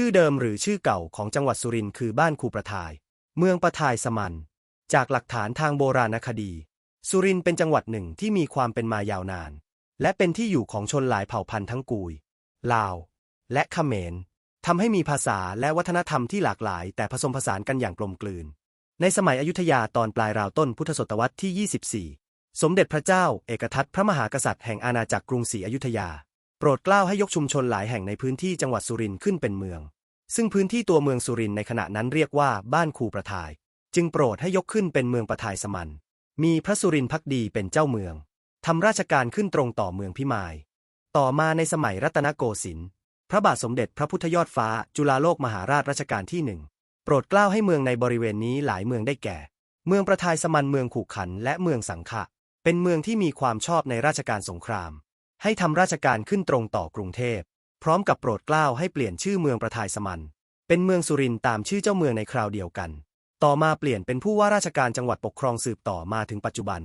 ชื่อเดิมหรือชื่อเก่าของจังหวัดสุรินทร์คือบ้านคูประทาย เมืองประทายสมัน จากหลักฐานทางโบราณคดี สุรินทร์เป็นจังหวัดหนึ่งที่มีความเป็นมายาวนาน และเป็นที่อยู่ของชนหลายเผ่าพันธุ์ทั้งกุย ลาว และเขมรทำให้มีภาษาและวัฒนธรรมที่หลากหลาย แต่ผสมผสานกันอย่างกลมกลืน ในสมัยอยุธยาตอนปลายราวต้นพุทธศตวรรษที่ 24 สมเด็จพระเจ้า เอกทัตพระมหากษัตริย์แห่งอาณาจักรกรุงศรีอยุธยา โปรดเกล้าให้ยกชุมชนหลายแห่งในพื้นที่จังหวัดสุรินทร์ขึ้นเป็นเมือง ซึ่งพื้นที่ตัวเมืองสุรินทร์ในขณะนั้นเรียกว่าบ้านคูประทาย จึงโปรดให้ยกขึ้นเป็นเมืองประทายสมันมีพระสุรินทร์พักดีเป็นเจ้าเมืองทำราชการขึ้นตรงต่อเมืองพิมาย ต่อมาในสมัยรัตนโกสินทร์พระบาทสมเด็จพระพุทธยอดฟ้า จุฬาโลกมหาราชรัชกาลที่หนึ่งโปรดเกล้าให้เมืองในบริเวณนี้หลายเมืองได้แก่ เมืองประทายสมันเมืองขู่ขันและเมืองสังขะ เป็นเมืองที่มีความชอบในราชการสงคราม ให้ทำราชการขึ้นตรงต่อกรุงเทพ พร้อมกับโปรดเกล้าให้เปลี่ยนชื่อเมืองประทายสมัน เป็นเมืองสุรินตามชื่อเจ้าเมืองในคราวเดียวกัน ต่อมาเปลี่ยนเป็นผู้ว่าราชการจังหวัดปกครองสืบต่อมาถึงปัจจุบัน